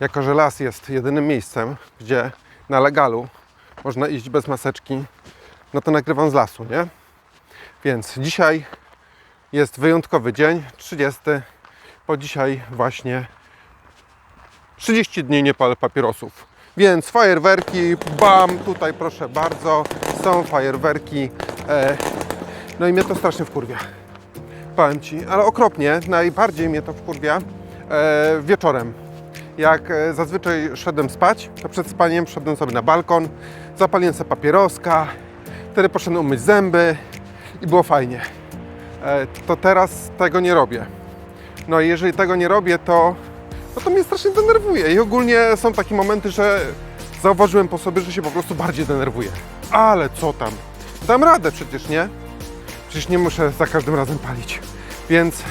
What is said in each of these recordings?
Jako, że las jest jedynym miejscem, gdzie na legalu można iść bez maseczki, no to nagrywam z lasu, nie? Więc dzisiaj jest wyjątkowy dzień, 30, bo dzisiaj właśnie 30 dni nie palę papierosów. Więc fajerwerki, bam, tutaj proszę bardzo, są fajerwerki. E, no i mnie to strasznie wkurwia. Powiem Ci, ale okropnie, najbardziej mnie to wkurwia e, wieczorem. Jak e, zazwyczaj szedłem spać, to przed spaniem szedłem sobie na balkon, zapaliłem sobie papieroska, wtedy poszedłem umyć zęby i było fajnie. E, to teraz tego nie robię. No i jeżeli tego nie robię, to, no to mnie strasznie denerwuje. I ogólnie są takie momenty, że zauważyłem po sobie, że się po prostu bardziej denerwuję. Ale co tam? Dam radę przecież, nie? Przecież nie muszę za każdym razem palić. Więc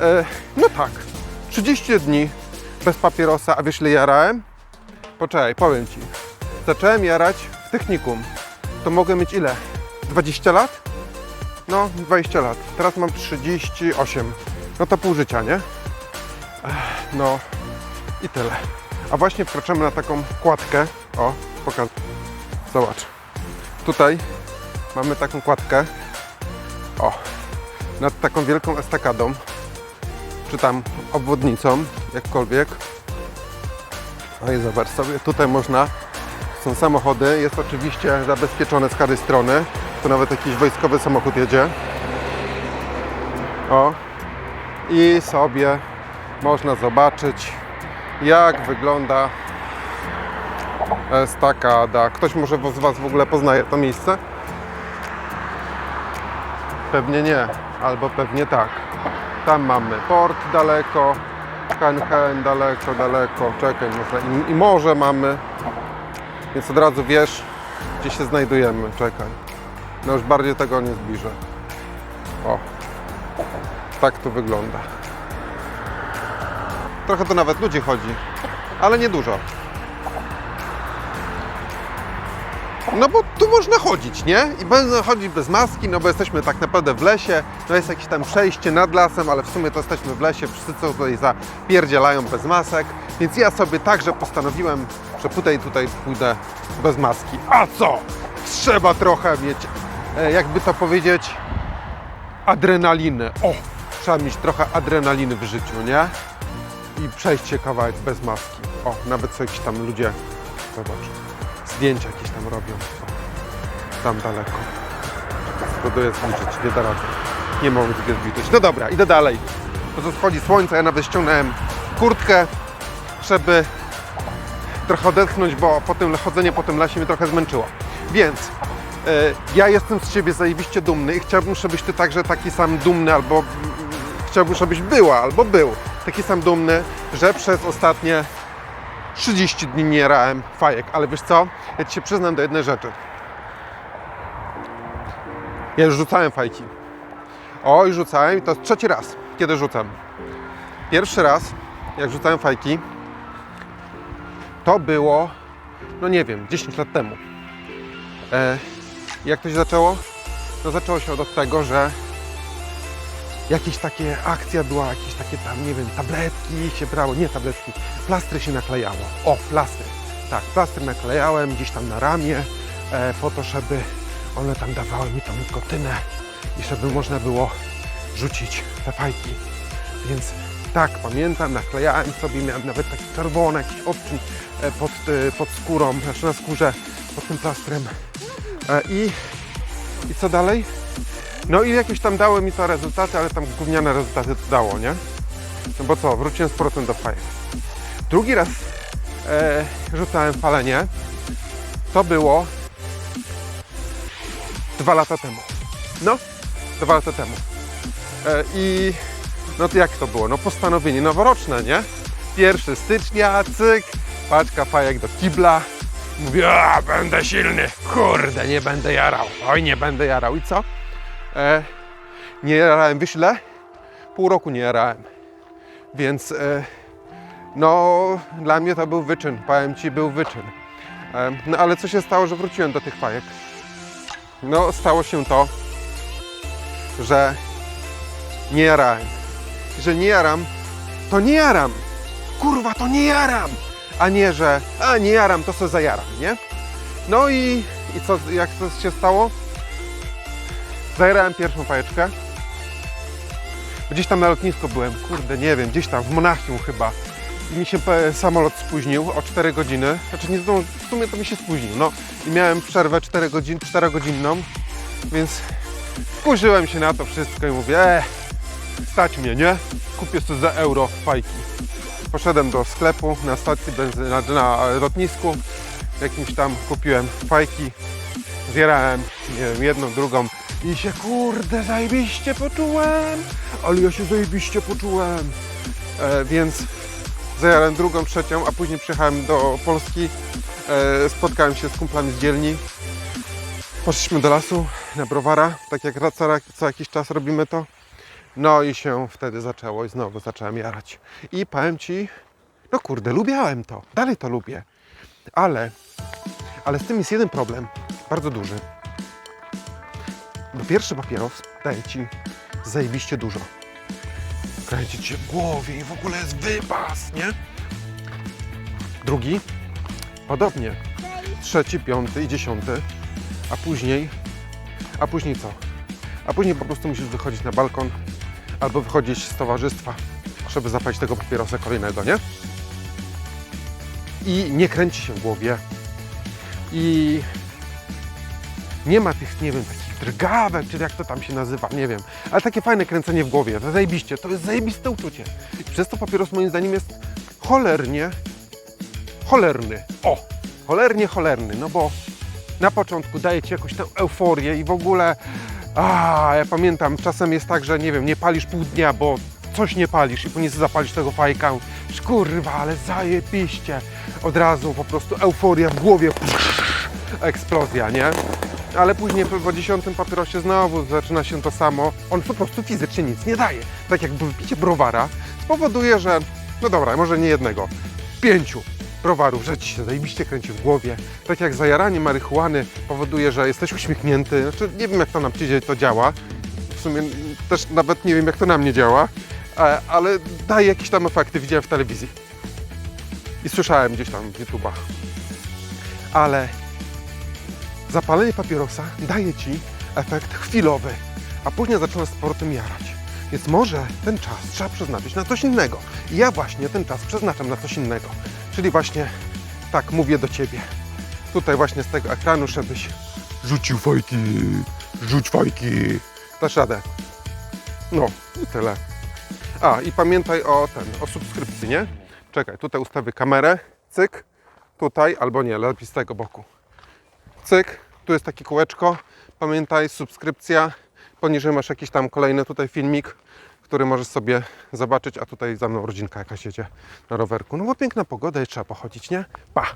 e, no tak, 30 dni bez papierosa, a wiesz ile jarałem? Poczekaj, powiem Ci. Zacząłem jarać w technikum. To mogę mieć ile? 20 lat? No, 20 lat. Teraz mam 38. No to pół życia, nie? Ech, No i tyle. A właśnie wkraczamy na taką kładkę. O, pokaż. Zobacz. Tutaj mamy taką kładkę. O, nad taką wielką estakadą, czy tam obwodnicą, jakkolwiek. No i zobacz sobie, tutaj można, są samochody, jest oczywiście zabezpieczone z każdej strony. Tu nawet jakiś wojskowy samochód jedzie. O, i sobie można zobaczyć, jak wygląda estakada. Ktoś może z Was w ogóle poznaje to miejsce? Pewnie nie, albo pewnie tak. Tam mamy port daleko, Hen daleko, daleko. Czekaj, można i, i morze mamy. Więc od razu wiesz, gdzie się znajdujemy. Czekaj. No już bardziej tego nie zbliżę. O. Tak to wygląda. Trochę to nawet ludzi chodzi, ale nie No bo tu można chodzić, nie? I można chodzić bez maski, no bo jesteśmy tak naprawdę w lesie. To jest jakieś tam przejście nad lasem, ale w sumie to jesteśmy w lesie. Wszyscy co tutaj zapierdzielają bez masek. Więc ja sobie także postanowiłem, że tutaj, tutaj pójdę bez maski. A co? Trzeba trochę mieć, e, jakby to powiedzieć, adrenaliny. O! Trzeba mieć trochę adrenaliny w życiu, nie? I przejść się kawałek bez maski. O, nawet co jakiś tam ludzie, zobacz, zdjęcia jakieś tam robią. Tam daleko. Spróbuję zbliżyć, nie da rady. Nie mogę tego zbliżyć. No dobra, idę dalej. To schodzi słońce, ja nawet ściągnąłem kurtkę, żeby trochę odetchnąć, bo po tym chodzenie po tym lesie mnie trochę zmęczyło. Więc e, ja jestem z siebie zajebiście dumny i chciałbym, żebyś ty także taki sam dumny albo mm, chciałbym, żebyś była albo był taki sam dumny, że przez ostatnie 30 dni nie jarałem fajek, ale wiesz co? Ja ci się przyznam do jednej rzeczy. Ja już rzucałem fajki. O, i rzucałem i to trzeci raz, kiedy rzucam. Pierwszy raz, jak rzucałem fajki, to było, no nie wiem, 10 lat temu. E, jak to się zaczęło? No zaczęło się od tego, że jakieś takie akcja była, jakieś takie tam, nie wiem, tabletki się brało, nie tabletki, plastry się naklejało. O, plastry. Tak, plastry naklejałem gdzieś tam na ramię, e, po to, żeby one tam dawały mi tą nikotynę i żeby można było rzucić te fajki. Więc tak, pamiętam, naklejałem sobie, miałem nawet taki czerwony jakiś odczyn e, pod, e, pod skórą, znaczy na skórze, pod tym plastrem. E, I, I co dalej? No i jakieś tam dały mi to rezultaty, ale tam gówniane rezultaty to dało, nie? No bo co, wróciłem z powrotem do fajek. Drugi raz e, rzucałem palenie. To było dwa lata temu. No, dwa lata temu. E, I no to jak to było? No postanowienie noworoczne, nie? 1 stycznia, cyk, paczka fajek do kibla. Mówię, a będę silny. Kurde, nie będę jarał. Oj, nie będę jarał. I co? E, nie jarałem, ile? Pół roku nie jarałem. Więc e, no, dla mnie to był wyczyn. Powiem Ci, był wyczyn. E, no ale co się stało, że wróciłem do tych fajek? No, stało się to, że nie jarałem. Że nie jaram, to nie jaram. kurwa, to nie jaram! A nie, że a nie jaram, to se zajaram, nie? No i, i co, jak to się stało? Zajarałem pierwszą fajeczkę. Gdzieś tam na lotnisku byłem, kurde, nie wiem, gdzieś tam w Monachium chyba. I mi się e, samolot spóźnił o 4 godziny. Znaczy nie w sumie to mi się spóźnił, no. I miałem przerwę 4 godzin, 4 godzinną, więc wkurzyłem się na to wszystko i mówię, e, stać mnie, nie? Kupię sobie za euro fajki. Poszedłem do sklepu na stacji benzyny, na, lotnisku, jakimś tam kupiłem fajki, zjarałem, nie wiem, jedną, drugą i się kurde zajebiście poczułem, ale ja się zajebiście poczułem, e, więc zajarałem drugą, trzecią, a później przyjechałem do Polski, e, spotkałem się z kumplami z dzielni, poszliśmy do lasu na browara, tak jak co, co jakiś czas robimy to, no i się wtedy zaczęło i znowu zacząłem jarać. I powiem Ci, no kurde, lubiałem to, dalej to lubię, ale, ale z tym jest jeden problem, bardzo duży. Bo pierwszy papieros daje Ci zajebiście dużo. Kręci Cię w głowie i w ogóle jest wypas, nie? Drugi, podobnie. Trzeci, piąty i dziesiąty. A później, a później co? A później po prostu musisz wychodzić na balkon albo wychodzić z towarzystwa, żeby zapalić tego papierosa kolejnego, nie? I nie kręci się w głowie. I nie ma tych, nie wiem, takich drgawek, czy jak to tam się nazywa, nie wiem. Ale takie fajne kręcenie w głowie, to zajebiście, to jest zajebiste uczucie. I przez to papieros moim zdaniem jest cholernie, cholerny. O, cholernie cholerny, no bo na początku daje Ci jakąś tę euforię i w ogóle, a ja pamiętam, czasem jest tak, że nie wiem, nie palisz pół dnia, bo coś nie palisz i później zapalisz tego fajka, kurwa, ale zajebiście. Od razu po prostu euforia w głowie, eksplozja, nie? Ale później po dziesiątym papierosie znowu zaczyna się to samo. On po prostu fizycznie nic nie daje. Tak jakby wypicie browara spowoduje, że, no dobra, może nie jednego, pięciu browarów, że ci się zajebiście kręci w głowie. Tak jak zajaranie marihuany powoduje, że jesteś uśmiechnięty. Znaczy, nie wiem jak to na przyjdzie to działa. W sumie też nawet nie wiem jak to na mnie działa, e, ale daje jakieś tam efekty, widziałem w telewizji. I słyszałem gdzieś tam w YouTubach. Ale zapalenie papierosa daje Ci efekt chwilowy, a później zaczynasz z powrotem jarać. Więc może ten czas trzeba przeznaczyć na coś innego. I ja właśnie ten czas przeznaczam na coś innego. Czyli właśnie tak mówię do Ciebie. Tutaj właśnie z tego ekranu, żebyś rzucił fajki, rzuć fajki. Dasz radę. No i tyle. A i pamiętaj o ten, o subskrypcji, nie? Czekaj, tutaj ustawię kamerę, cyk, tutaj, albo nie, lepiej z tego boku. Cyk, tu jest takie kółeczko. Pamiętaj, subskrypcja. Poniżej masz jakiś tam kolejny tutaj filmik, który możesz sobie zobaczyć, a tutaj za mną rodzinka jakaś jedzie na rowerku. No bo piękna pogoda i trzeba pochodzić, nie? Pa!